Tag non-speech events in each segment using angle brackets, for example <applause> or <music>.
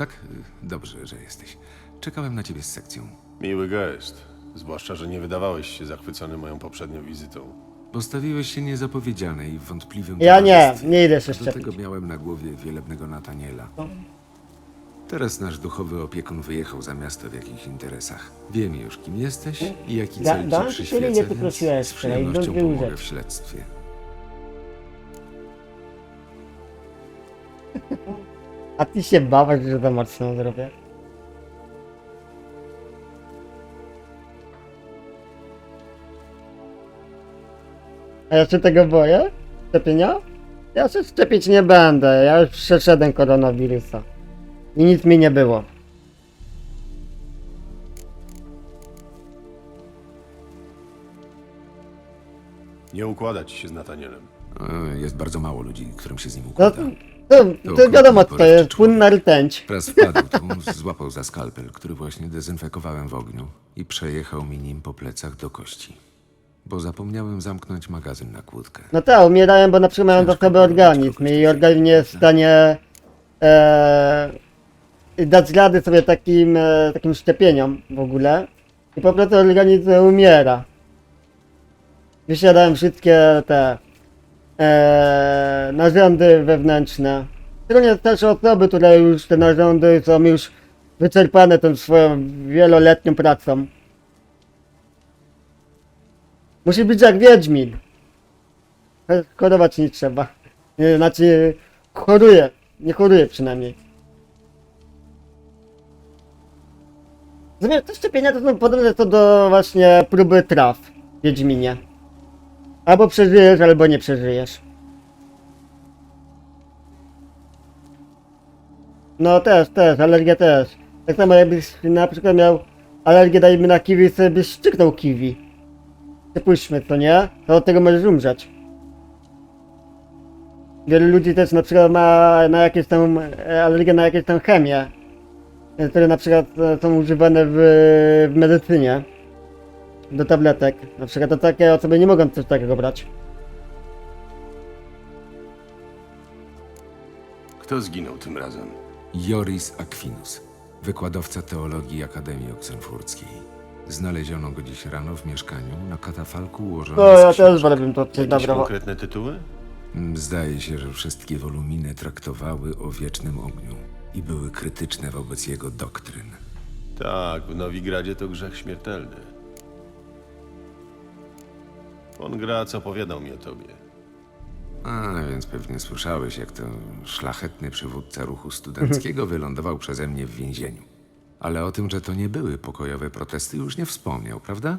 Tak? Dobrze, że jesteś. Czekałem na ciebie z sekcją. Miły gest. Zwłaszcza, że nie wydawałeś się zachwycony moją poprzednią wizytą. Postawiłeś się niezapowiedziane i w wątpliwym Ja nie, towarzystwie. nie idę się Do tego szczepić. miałem na głowie wielebnego Nataniela. Teraz nasz duchowy opiekun wyjechał za miasto w jakichś interesach. Wiem już, kim jesteś i jaki Da- cel dam ci ci przyświeca, tyle, ile ty więc z wczoraj, przyjemnością do pomogę w śledztwie. <laughs> A ty się bałeś, że za mocno zrobię? A ja się tego boję? Szczepienia? Ja się szczepić nie będę, ja już przeszedłem koronawirusa. I nic mi nie było. Nie układa ci się z Natanielem. E, Jest bardzo mało ludzi, którym się z nim No, układa. To, To wiadomo to jest, porywczy płynna rtęć. Raz wpadł tu, złapał za skalpel, który właśnie dezynfekowałem w ogniu i przejechał mi nim po plecach do kości. Bo zapomniałem zamknąć magazyn na kłódkę. No tak, umierałem, bo na przykład mają powiedzieć organizm i organizm nie jest w stanie e, dać rady sobie takim, e, takim szczepieniom w ogóle i po prostu organizm umiera. Wysiadałem wszystkie te e, narządy wewnętrzne. Szczególnie też osoby, które już te narządy są już wyczerpane tą swoją wieloletnią pracą. Musi być jak Wiedźmin. Chorować nie trzeba. Znaczy, choruje. Nie choruje przynajmniej. Zamiast te szczepienia to są podobne do właśnie próby traw w Wiedźminie. Albo przeżyjesz, albo nie przeżyjesz. No też, też, alergia też. Tak samo jakbyś na przykład miał alergię dajmy na kiwi, sobie byś szczyknął kiwi. Przypuśćmy to, nie? To od tego możesz umrzeć. Wielu ludzi też na przykład ma na jakieś tam e, alergię na jakieś tam chemię, które na przykład e, są używane w, w medycynie do tabletek. Na przykład to takie osoby nie mogą coś takiego brać. Kto zginął tym razem? Joris Aquinus, wykładowca teologii Akademii Oksenfurckiej. Znaleziono go dziś rano w mieszkaniu na katafalku ułożonym No z ja książek. też wolałbym to coś Jakieś konkretne tytuły? Mm, Zdaje się, że wszystkie woluminy traktowały o wiecznym ogniu i były krytyczne wobec jego doktryn. Tak, w Nowigradzie to grzech śmiertelny. Von Graz opowiadał mi o tobie. A, więc pewnie słyszałeś, jak to szlachetny przywódca ruchu studenckiego <laughs> wylądował przeze mnie w więzieniu. Ale o tym, że to nie były pokojowe protesty, już nie wspomniał, prawda?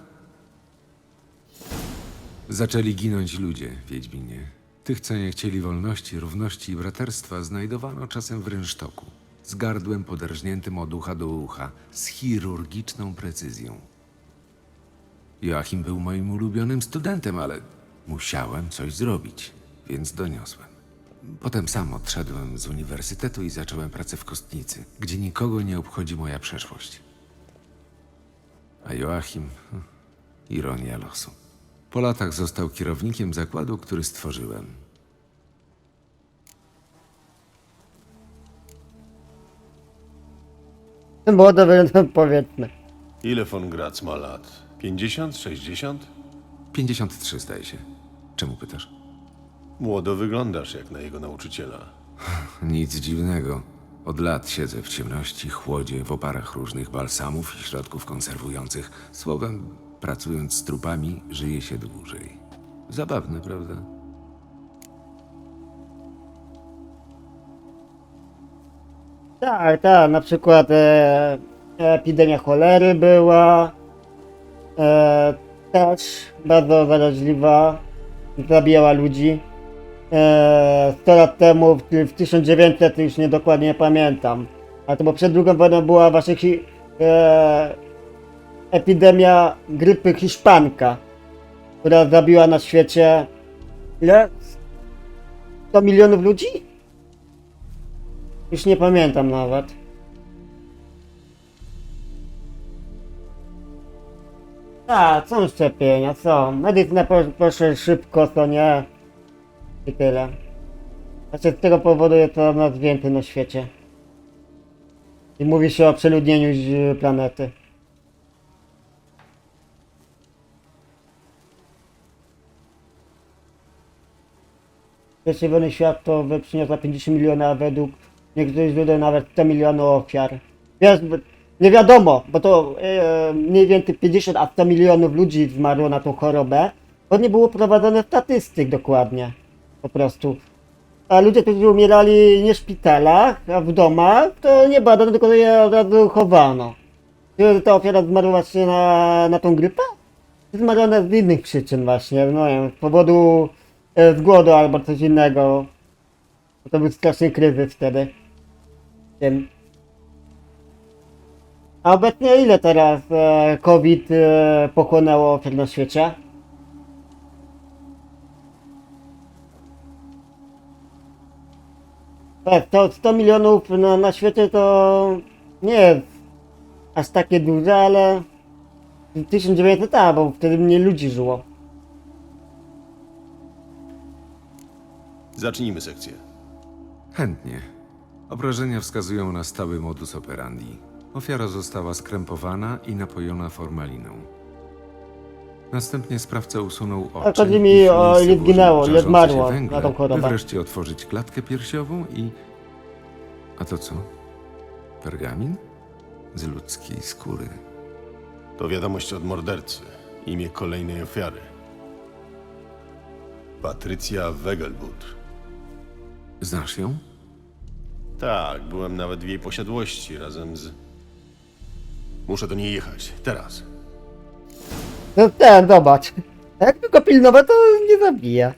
Zaczęli ginąć ludzie, Wiedźminie. Tych, co nie chcieli wolności, równości i braterstwa, znajdowano czasem w rynsztoku, z gardłem poderżniętym od ucha do ucha, z chirurgiczną precyzją. Joachim był moim ulubionym studentem, ale musiałem coś zrobić, więc doniosłem. Potem sam odszedłem z uniwersytetu i zacząłem pracę w kostnicy, gdzie nikogo nie obchodzi moja przeszłość. A Joachim, hm, ironia losu. Po latach został kierownikiem zakładu, który stworzyłem. Młodo powiedzmy. Ile von Graz ma lat? 50? 60? 53 zdaje się. Czemu pytasz? Młodo wyglądasz jak na jego nauczyciela. <laughs> Nic dziwnego. Od lat siedzę w ciemności, chłodzie, w oparach różnych balsamów i środków konserwujących. Słowem, pracując z trupami, żyje się dłużej. Zabawne, prawda? Tak, tak, na przykład e, epidemia cholery była, e, też bardzo zaraźliwa, zabijała ludzi. E, 100 lat temu, w, w 1900, już nie dokładnie pamiętam, ale to bo przed drugą wojną była właśnie e, epidemia grypy hiszpanka, która zabiła na świecie ile? 100 milionów ludzi? Już nie pamiętam nawet. Tak, są szczepienia, są. Medycyna po- poszła szybko, to nie. I tyle. Znaczy z tego powodu jest coraz nas więcej na świecie. I mówi się o przeludnieniu zi- planety. Pierwszej wojny świata wy- przyniosła 50 milionów, a według niektórych źródeł nawet 100 milionów ofiar. Wiesz, nie wiadomo, bo to e, mniej więcej 50 a 100 milionów ludzi zmarło na tą chorobę, bo nie było prowadzone statystyk dokładnie. Po prostu. A ludzie, którzy umierali nie w szpitalach, a w domach, to nie badano, tylko je od razu chowano. Czy ta ofiara zmarła właśnie na, na tą grypę? Zmarła ona z innych przyczyn właśnie, no wiem, z powodu e, z głodu albo coś innego. To był straszny kryzys wtedy. Tym. A obecnie ile teraz e, COVID e, pochłonęło ofiar na świecie? Tak, to 100 milionów na, na świecie to nie jest aż takie duże, ale 1900 tak, bo wtedy mniej ludzi żyło. Zacznijmy sekcję. Chętnie. Obrażenia wskazują na stały modus operandi. Ofiara została skrępowana i napojona formaliną. Następnie sprawca usunął oczy chodzi i mi w o miejsce ile włożył żarzące się węgle, na tą chorobę. By wreszcie otworzyć klatkę piersiową i... A to co? Pergamin? Z ludzkiej skóry. To wiadomość od mordercy. Imię kolejnej ofiary. Patrycja Wegelbud. Znasz ją? Tak, byłem nawet w jej posiadłości razem z... Muszę do niej jechać. Teraz. No ten, zobacz. Jakby go pilnować, to nie zabija.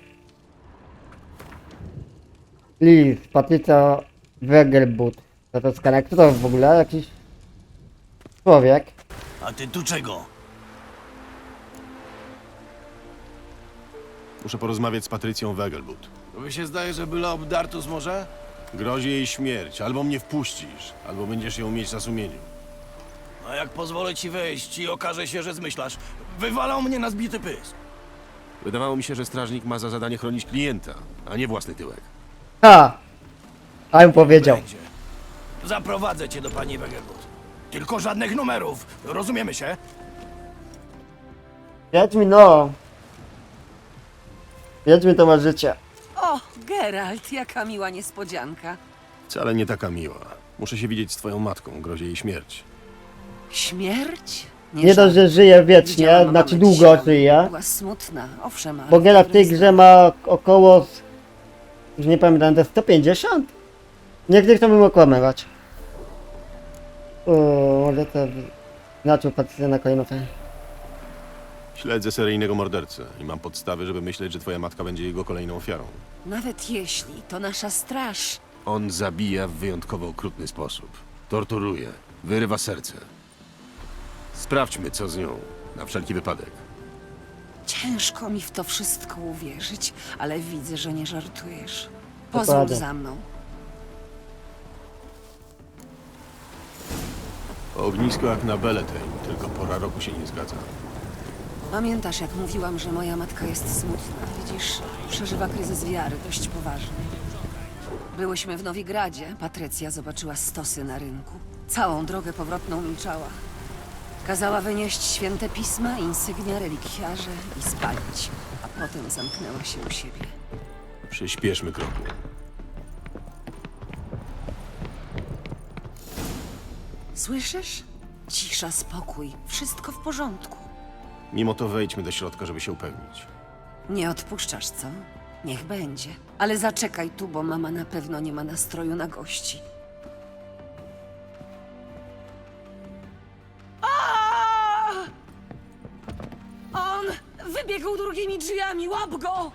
List, Patrycja Wegelbud. To to skanek, kto to w ogóle? Jakiś człowiek. A ty tu czego? Muszę porozmawiać z Patrycją Wegelbud. Tobie się zdaje, że byle obdartus może? Grozi jej śmierć. Albo mnie wpuścisz, albo będziesz ją mieć na sumieniu. A jak pozwolę ci wejść i okaże się, że zmyślasz, wywalał mnie na zbity pysk. Wydawało mi się, że strażnik ma za zadanie chronić klienta, a nie własny tyłek. Ha! A bym powiedział. Będzie. Zaprowadzę cię do pani Wegelbud. Tylko żadnych numerów, rozumiemy się? Wiedźmi no. Wiedźmi to ma życie. O, Geralt, jaka miła niespodzianka. Wcale nie taka miła. Muszę się widzieć z twoją matką, grozi jej śmierć. Śmierć? Nie dość, że żyje wiecznie, Widziałam znaczy długo dzisiaj. żyje. Była smutna, owszem, ale... Bo Geralt w tej grze ma około, już nie pamiętam, to 150? Nie chcę to bym okłamywać. O, może to znaczył Patrycja na kolejną fajnie. Śledzę seryjnego mordercę i mam podstawy, żeby myśleć, że twoja matka będzie jego kolejną ofiarą. Nawet jeśli, to nasza straż. On zabija w wyjątkowo okrutny sposób. Torturuje, wyrywa serce. Sprawdźmy, co z nią, na wszelki wypadek. Ciężko mi w to wszystko uwierzyć, ale widzę, że nie żartujesz. Pozwól Dokładnie. za mną. Ognisko jak na Belletain, tylko pora roku się nie zgadza. Pamiętasz, jak mówiłam, że moja matka jest smutna? Widzisz, przeżywa kryzys wiary, dość poważny. Byłyśmy w Nowigradzie. Patrycja zobaczyła stosy na rynku. Całą drogę powrotną milczała. Kazała wynieść święte pisma, insygnia, relikwiarze i spalić. A potem zamknęła się u siebie. Przyspieszmy kroku. Słyszysz? Cisza, spokój. Wszystko w porządku. Mimo to wejdźmy do środka, żeby się upewnić. Nie odpuszczasz, co? Niech będzie. Ale zaczekaj tu, bo mama na pewno nie ma nastroju na gości. Drzwiami, łap go!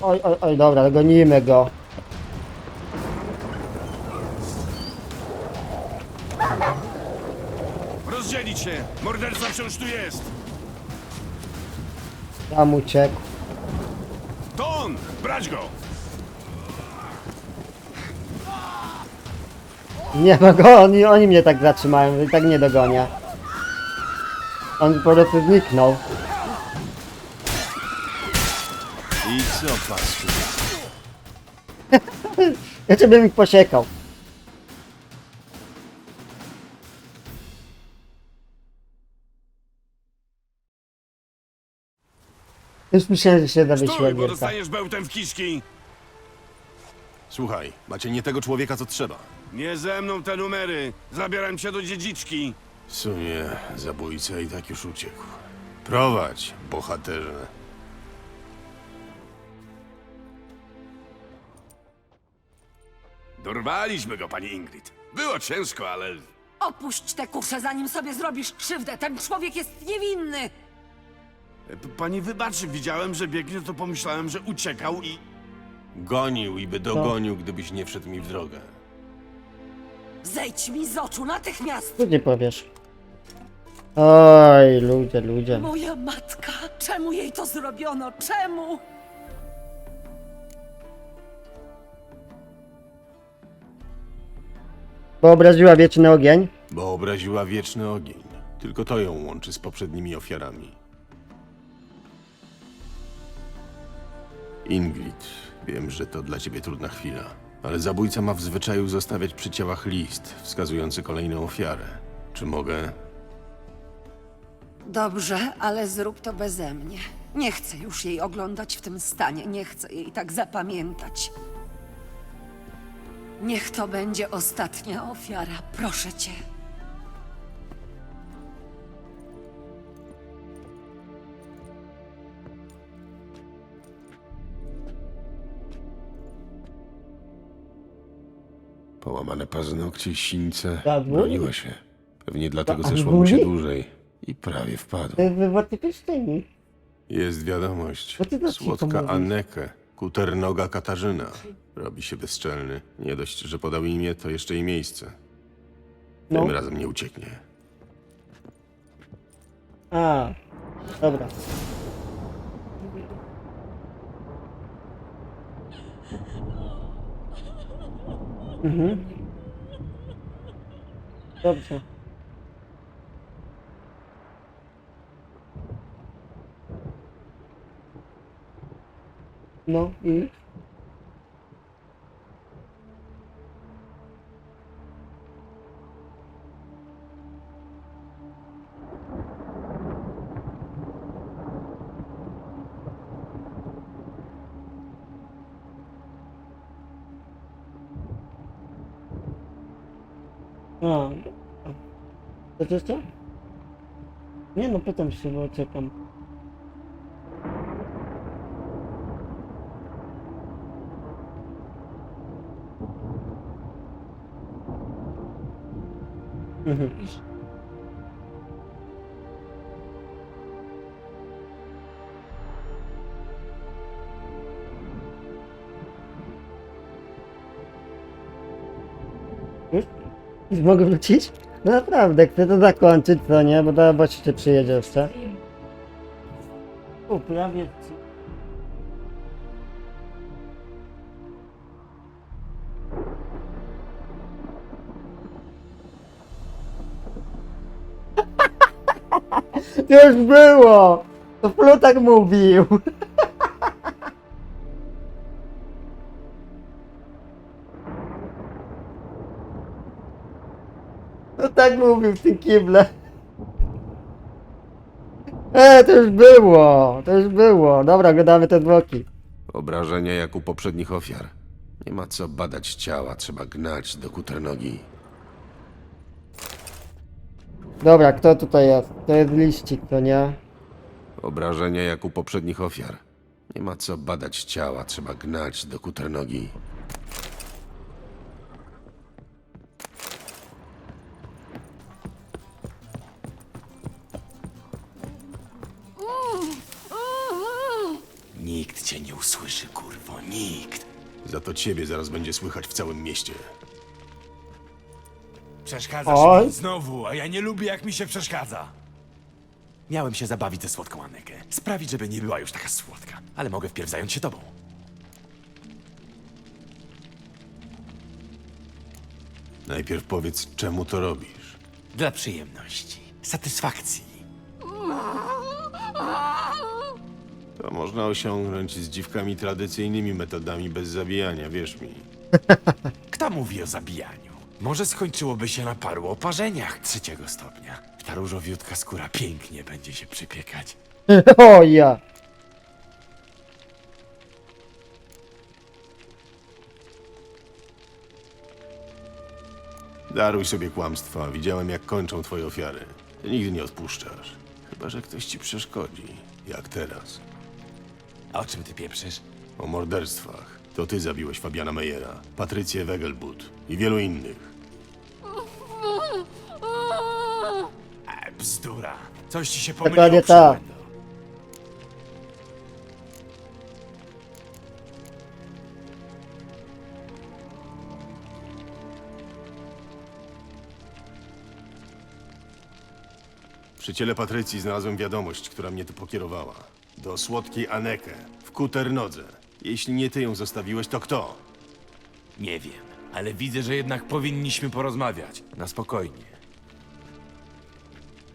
Oj, oj, oj, dobra, gonimy go. Rozdzielić się! Morderca wciąż tu jest! Tam uciekł. To on! Brać go! Nie ma go, oni, oni mnie tak zatrzymają, i tak nie dogonię. On po prostu zniknął. I co, pasku? <laughs> Jeszcze bym ich posiekał. Już myślałem, że się zawiesiła Stój, bo gierka. dostaniesz bełtem w kiszki. Słuchaj, macie nie tego człowieka, co trzeba. Nie ze mną te numery. Zabieram cię do dziedziczki. W sumie zabójca i tak już uciekł. Prowadź, bohaterze. Dorwaliśmy go, pani Ingrid. Było ciężko, ale... Opuść te kusze, zanim sobie zrobisz krzywdę. Ten człowiek jest niewinny. P- Pani wybaczy, widziałem, że biegnie, to pomyślałem, że uciekał i... Gonił i by dogonił, gdybyś nie wszedł mi w drogę. Zejdź mi z oczu natychmiast. Co nie powiesz? Oj, ludzie, ludzie. Moja matka, czemu jej to zrobiono? Czemu? Bo obraziła wieczny ogień. Bo obraziła wieczny ogień. Tylko to ją łączy z poprzednimi ofiarami. Ingrid, wiem, że to dla ciebie trudna chwila, ale zabójca ma w zwyczaju zostawiać przy ciałach list wskazujący kolejną ofiarę. Czy mogę? Dobrze, ale zrób to beze mnie. Nie chcę już jej oglądać w tym stanie. Nie chcę jej tak zapamiętać. Niech to będzie ostatnia ofiara. Proszę cię. Połamane paznokcie i sińce. Zabój? Broniła się. Pewnie dlatego zeszło mu się dłużej. I prawie wpadł. To jest. Jest wiadomość. Ty Słodka mówisz? Anneke, kuternoga Katarzyna. Robi się bezczelny. Nie dość, że podał imię, to jeszcze i miejsce. Tym No. razem nie ucieknie. A, dobra. Mhm. Dobrze. No i? To jeszcze? Nie no, pytam się, bo czekam. Mhm. Już? Już mogę wrócić? No naprawdę, chcę to zakończyć, co nie? Bo to właściwie przyjedzie jeszcze. O, prawie... ci- <laughs> już było! To Plutak mówił! No tak mówił w tym kible. E, to już było, to już było. Dobra, gadamy te zwłoki. Obrażenia jak u poprzednich ofiar. Nie ma co badać ciała, trzeba gnać do kuternogi. Dobra, kto tutaj jest? To jest liścik, to nie? Obrażenia jak u poprzednich ofiar. Nie ma co badać ciała, trzeba gnać do kuternogi. Usłyszy, kurwo, nikt. Za to ciebie zaraz będzie słychać w całym mieście. Przeszkadzasz Oj. mi znowu, a ja nie lubię, jak mi się przeszkadza. Miałem się zabawić ze słodką Anekę. Sprawić, żeby nie była już taka słodka. Ale mogę wpierw zająć się tobą. Najpierw powiedz, czemu to robisz. Dla przyjemności, satysfakcji. To można osiągnąć z dziwkami tradycyjnymi metodami bez zabijania, wierz mi. <laughs> Kto mówi o zabijaniu? Może skończyłoby się na paru oparzeniach trzeciego stopnia. Ta różowiutka skóra pięknie będzie się przypiekać. <laughs> O ja. Daruj sobie kłamstwa. Widziałem, jak kończą twoje ofiary. Ty nigdy nie odpuszczasz. Chyba, że ktoś ci przeszkodzi. Jak teraz. A o czym ty pieprzysz? O morderstwach. To ty zabiłeś Fabiana Meyera, Patrycję Wegelbud i wielu innych. E, bzdura. Coś ci się Dokładnie pomyliło, tak. przybłędo. Przy ciele Patrycji znalazłem wiadomość, która mnie tu pokierowała. Do słodkiej Aneke, w Kuternodze. Jeśli nie ty ją zostawiłeś, to kto? Nie wiem, ale widzę, że jednak powinniśmy porozmawiać. Na spokojnie.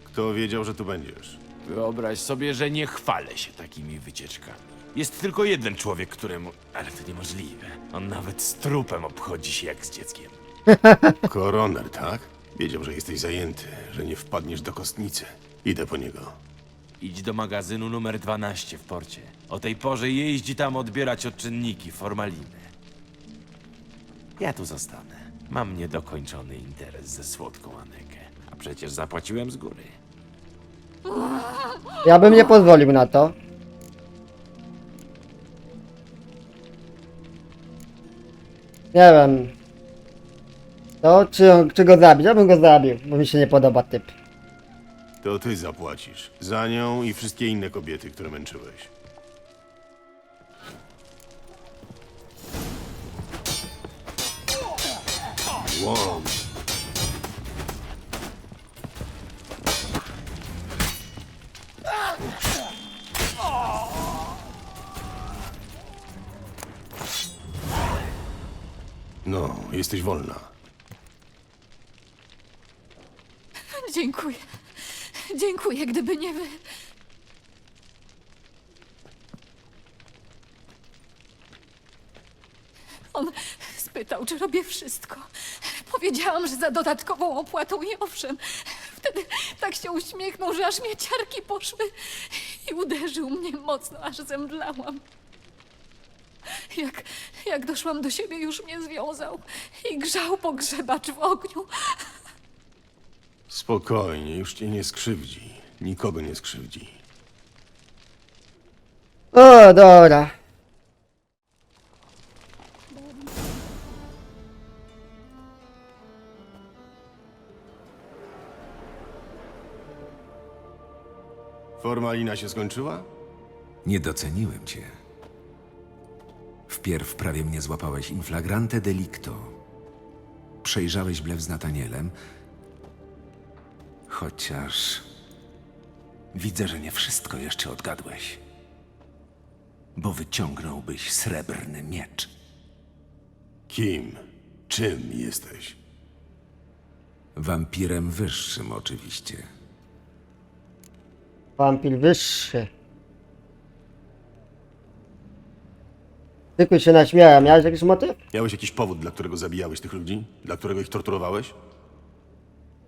Kto wiedział, że tu będziesz? Wyobraź sobie, że nie chwalę się takimi wycieczkami. Jest tylko jeden człowiek, któremu... Ale to niemożliwe. On nawet z trupem obchodzi się jak z dzieckiem. <laughs> Koroner, tak? Wiedział, że jesteś zajęty, że nie wpadniesz do kostnicy. Idę po niego. Idź do magazynu numer 12 w porcie. O tej porze jeździ tam odbierać odczynniki, formaliny. Ja tu zostanę. Mam niedokończony interes ze słodką Anekę. A przecież zapłaciłem z góry. Ja bym nie pozwolił na to. Nie wiem. To, czy, czy go zabić? Ja bym go zabił, bo mi się nie podoba typ. To ty zapłacisz. Za nią i wszystkie inne kobiety, które męczyłeś. No, jesteś wolna. Dziękuję. Dziękuję, gdyby nie wy. On spytał, czy robię wszystko. Powiedziałam, że za dodatkową opłatą i owszem. Wtedy tak się uśmiechnął, że aż mnie ciarki poszły i uderzył mnie mocno, aż zemdlałam. Jak, jak doszłam do siebie, już mnie związał i grzał pogrzebacz w ogniu. Spokojnie, już cię nie skrzywdzi. Nikogo nie skrzywdzi. O, dobra. Formalina się skończyła? Nie doceniłem cię. Wpierw prawie mnie złapałeś in flagrante delicto. Przejrzałeś blew z Natanielem. Chociaż... Widzę, że nie wszystko jeszcze odgadłeś. Bo wyciągnąłbyś srebrny miecz. Kim? Czym jesteś? Wampirem wyższym, oczywiście. Wampir wyższy. Tylko się naśmiałem. Miałeś jakiś motyw? Miałeś jakiś powód, dla którego zabijałeś tych ludzi? Dla którego ich torturowałeś?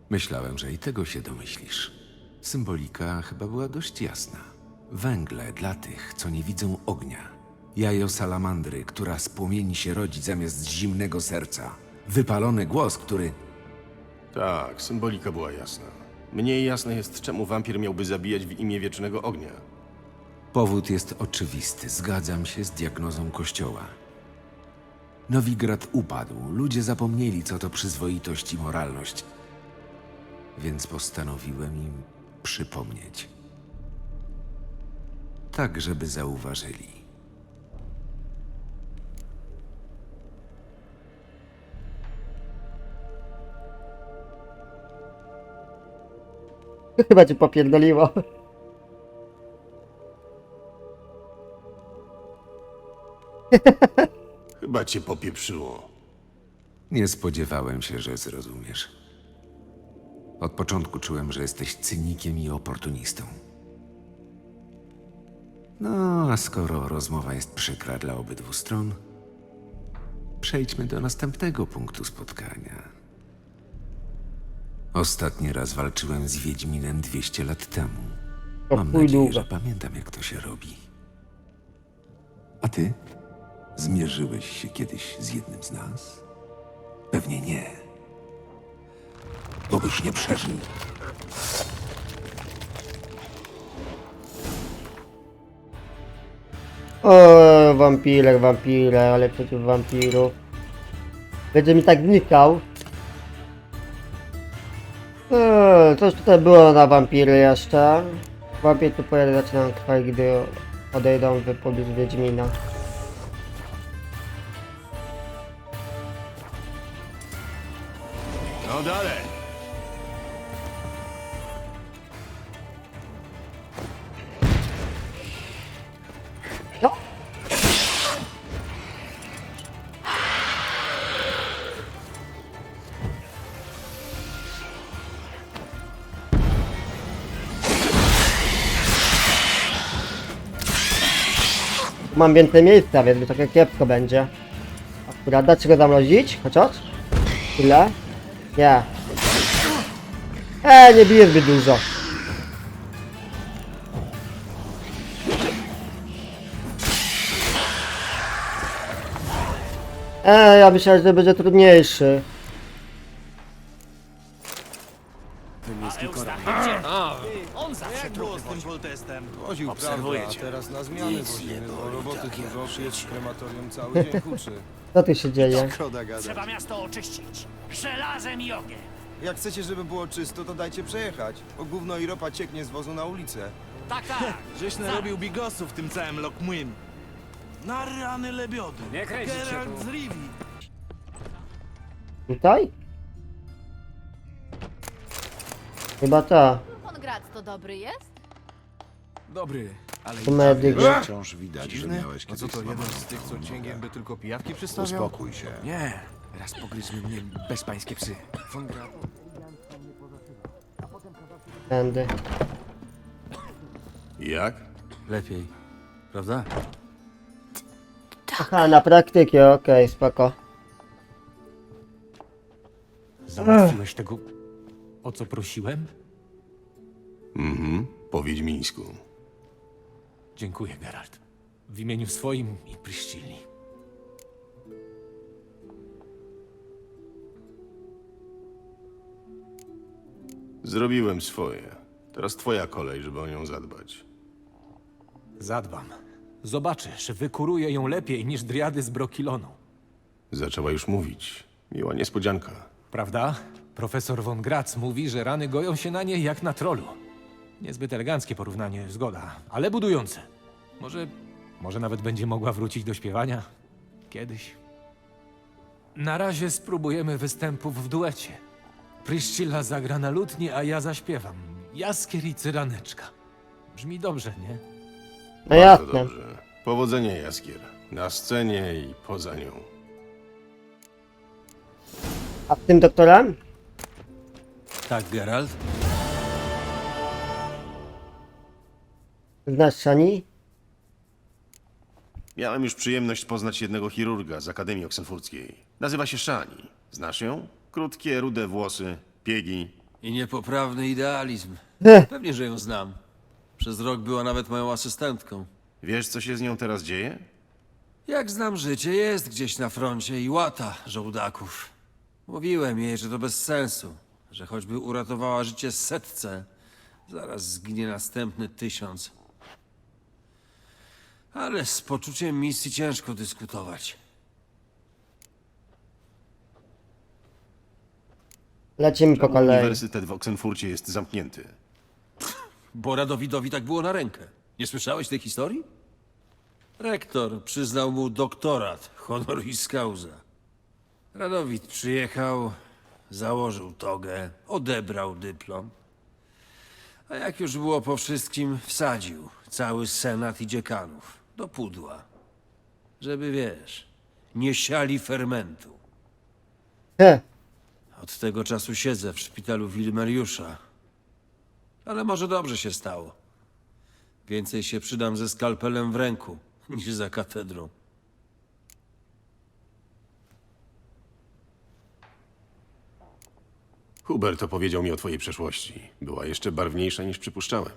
Myślałem, że i tego się domyślisz. Symbolika chyba była dość jasna. Węgle dla tych, co nie widzą ognia. Jajo salamandry, która z płomieni się rodzi zamiast zimnego serca. Wypalony głos, który... Tak, symbolika była jasna. Mniej jasne jest, czemu wampir miałby zabijać w imię wiecznego ognia. Powód jest oczywisty. Zgadzam się z diagnozą kościoła. Nowigrad upadł. Ludzie zapomnieli, co to przyzwoitość i moralność. Więc postanowiłem im przypomnieć. Tak, żeby zauważyli. Chyba cię popierdoliło. Chyba cię popieprzyło. Nie spodziewałem się, że zrozumiesz. Od początku czułem, że jesteś cynikiem i oportunistą. No, a skoro rozmowa jest przykra dla obydwu stron, przejdźmy do następnego punktu spotkania. Ostatni raz walczyłem z Wiedźminem 200 lat temu. Mam chuj nadzieję, że pamiętam, jak to się robi. A ty? Zmierzyłeś się kiedyś z jednym z nas? Pewnie nie. Bo byś nie przeżył. O, wampirek, wampirek, ale przeciw wampirów. Będzie mi tak znikał. Eee, coś tutaj było na wampiry jeszcze. Wampir tu pojadę zaczynam trwać, gdy odejdą w pobliżu Wiedźmina. Mam więcej miejsca, więc trochę kiepsko będzie. Akurat da się go zamrozić? Chociaż? Ile? Nie. Eee, nie bije zbyt dużo. Eee, ja myślałem, że będzie trudniejszy. Chodził Obserwuję prawda, cię. a teraz na zmiany wozimy, bo roboty dużo, przyjedź w krematorium <laughs> cały dzień huczy. Co tu się dzieje? Szkoda gadać. Trzeba miasto oczyścić. Żelazem i ogniem. Jak chcecie, żeby było czysto, to dajcie przejechać. Bo gówno i ropa cieknie z wozu na ulicę. Tak, tak. Żeś narobił bigosów w tym całym Lokmłyn. Na rany lebiody. Nie kręcić się Geralt tu. z Rivi. Tutaj? Chyba ta. Von Graz to dobry jest? Dobry, ale Tu medyk. Wciąż widać, że miałeś A co kiedyś to, jeden z tych, co cięgiem by tylko pijawki przystawiał? Uspokój się. Nie, raz pogryzły mnie bezpańskie psy. Tędy. Jak? Lepiej, prawda? Aha, na praktykę, okej, spoko. Załatwiłeś tego, o co prosiłem? Mhm, po wiedźmińsku. Dziękuję, Geralt. W imieniu swoim i Pryszcili. Zrobiłem swoje. Teraz twoja kolej, żeby o nią zadbać. Zadbam. Zobaczysz, wykuruję ją lepiej niż driady z Brokilonu. Zaczęła już mówić. Miła niespodzianka. Prawda? Profesor von Graz mówi, że rany goją się na niej jak na trolu. Niezbyt eleganckie porównanie, zgoda, ale budujące. Może, może nawet będzie mogła wrócić do śpiewania? Kiedyś. Na razie spróbujemy występów w duecie. Pryszcilla zagra na lutni, a ja zaśpiewam. Jaskier i cyraneczka. Brzmi dobrze, nie? No Bardzo jasne. dobrze. Powodzenia, Jaskier. Na scenie i poza nią. A z tym doktorem? Tak, Geralt? Znasz Szani? Miałem już przyjemność poznać jednego chirurga z Akademii Oksenfurckiej. Nazywa się Szani. Znasz ją? Krótkie, rude włosy, piegi. I niepoprawny idealizm. Pewnie, że ją znam. Przez rok była nawet moją asystentką. Wiesz, co się z nią teraz dzieje? Jak znam życie, jest gdzieś na froncie i łata żołdaków. Mówiłem jej, że to bez sensu, że choćby uratowała życie setce, zaraz zginie następny tysiąc. Ale z poczuciem misji ciężko dyskutować. Lecimy po kolei. Uniwersytet w Oksenfurcie jest zamknięty. Bo Radowidowi tak było na rękę. Nie słyszałeś tej historii? Rektor przyznał mu doktorat honoris causa. Radowid przyjechał, założył togę, odebrał dyplom. A jak już było po wszystkim, wsadził cały senat i dziekanów do pudła. Żeby, wiesz, nie siali fermentu. Heh. Od tego czasu siedzę w szpitalu Wilmeriusza. Ale może dobrze się stało. Więcej się przydam ze skalpelem w ręku niż za katedrą. Hubert opowiedział mi o twojej przeszłości. Była jeszcze barwniejsza niż przypuszczałem.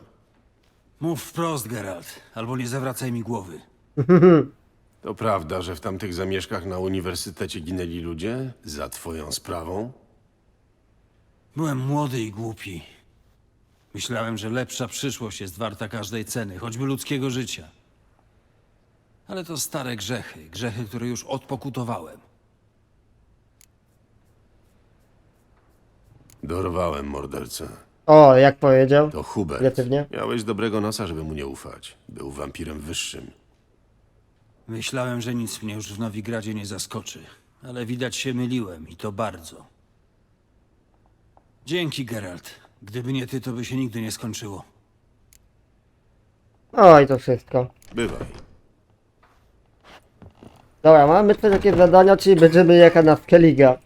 Mów wprost, Geralt, albo nie zawracaj mi głowy. To prawda, że w tamtych zamieszkach na uniwersytecie ginęli ludzie? Za twoją sprawą? Byłem młody i głupi. Myślałem, że lepsza przyszłość jest warta każdej ceny, choćby ludzkiego życia. Ale to stare grzechy, grzechy, które już odpokutowałem. Dorwałem mordercę. O, jak powiedział. To Hubert. Kreatywnie. Miałeś dobrego nosa, żeby mu nie ufać. Był wampirem wyższym. Myślałem, że nic mnie już w Nowigradzie nie zaskoczy, ale widać się myliłem i to bardzo. Dzięki, Geralt. Gdyby nie ty, to by się nigdy nie skończyło. O, i to wszystko. Bywaj. Dobra, mamy tutaj takie zadania, czyli będziemy jechać na Skelliga.